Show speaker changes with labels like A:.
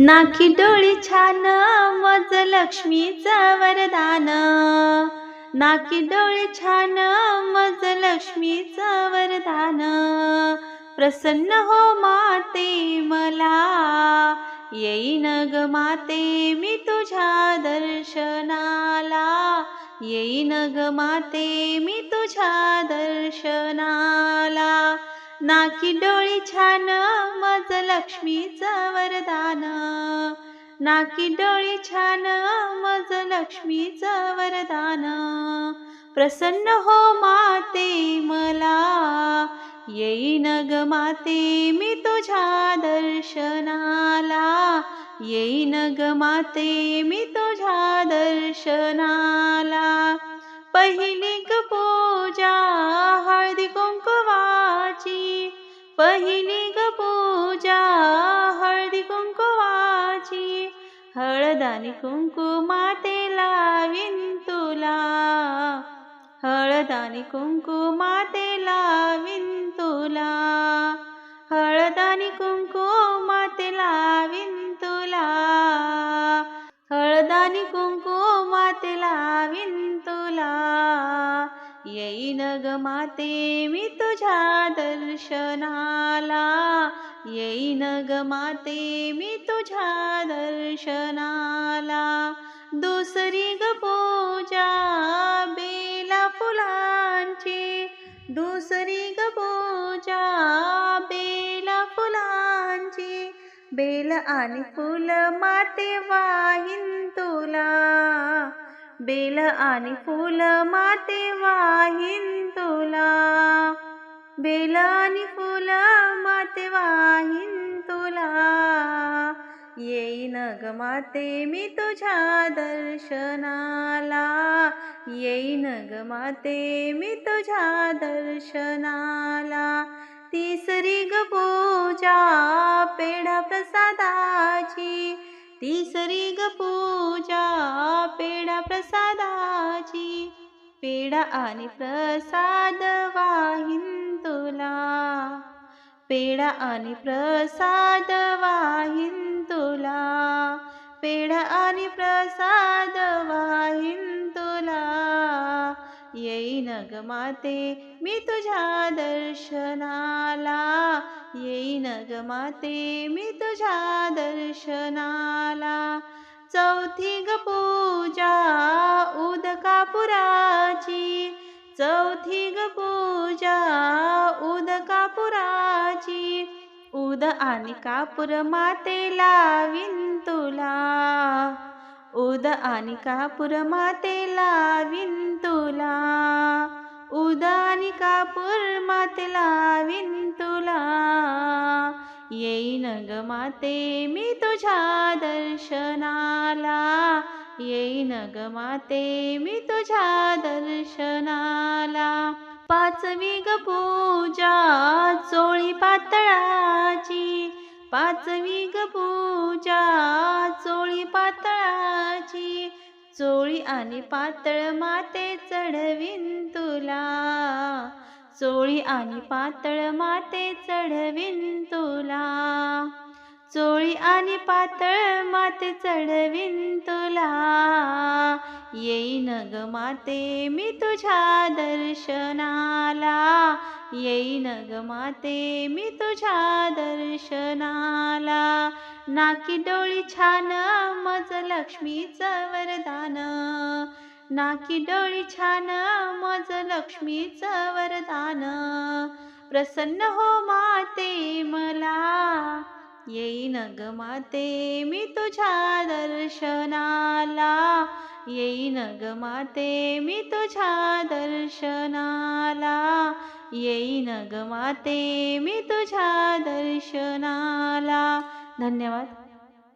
A: नाकी डोळी छान मज लक्ष्मीचा वरदान. नाकी डोळी छान मज लक्ष्मीचा वरदान. प्रसन्न हो माते मला येईन ग माते मी तुझ्या दर्शनाला. येईन ग माते मी तुझ्या दर्शनाला. नाकी डोळी छान मज लक्ष्मीचं वरदान. नाकी डोळी छान मज लक्ष्मीचं वरदान. प्रसन्न हो माते मला येईन ग माते मी तुझ्या दर्शनाला. येईन ग माते मी तुझ्या दर्शनाला. पहिली ग पहिली ग पूजा हळदी कुंकुवाची हळदानी कुंकू लावीन तुला. हळदानी कुंकू लावीन तुला. हळदानी कुंकू लावीन तुला. हळदानी कुंकू लावीन तुला. येईन ग माते मी तुझ्या दर्शनाला येईन ग माते मी तुझ्या दर्शनाला. दुसरी ग पूजा बेला फुलांची. दुसरी ग पूजा बेला फुलांची. बेल आणि फुल माते वाहिन तुला. बेल आणि फुल माते वाहिन तुला. बेलानी फुला माते वाहीन तुला. येईन ग माते मी तुझ्या दर्शनाला. येईन ग माते मी तुझ्या दर्शनाला. तिसरी ग पूजा पेढा प्रसादाची. तिसरी ग पूजा पेढा प्रसादाची. पेढा आणि प्रसाद वा पेढा आणि प्रसाद वाहिन तुला. पेढा आणि प्रसाद वाहिन तुला. येईन ग माते मी तुझ्या दर्शनाला. येईन ग माते मी तुझ्या दर्शनाला. चौथी ग पूजा उदकापुराची. चौथी ग पूजा उदकापुराची उद आणि कापूर मातेला विंतुला उद आणि कापूर मातेला विंतुला उद आणि कापूर मातेला विंतुला येईन ग माते मी तुझ्या दर्शनाला. येईन ग माते मी तुझ्या दर्शनाला. पाचवी ग पूजा चोळी पातळाची. पाचवी ग पूजा चोळी पातळाची. चोळी आणि पातळ माते चढवीन तुला. चोळी आणि पातळ माते चढवीन तुला. चोळी आणि पातळ माते चढवीन तुला. येईन ग माते मी तुझ्या दर्शनाला. येईन ग माते मी तुझ्या दर्शनाला. नाकी डोळी छान मज लक्ष्मीचं वरदान. नाकी डोळी छान मज लक्ष्मीचं वरदान. प्रसन्न हो माते मला. येईन ग माते मी तुझ्या दर्शनाला. येईन ग माते मी तुझ्या दर्शनाला. येईन ग माते मी तुझ्या दर्शनाला. धन्यवाद.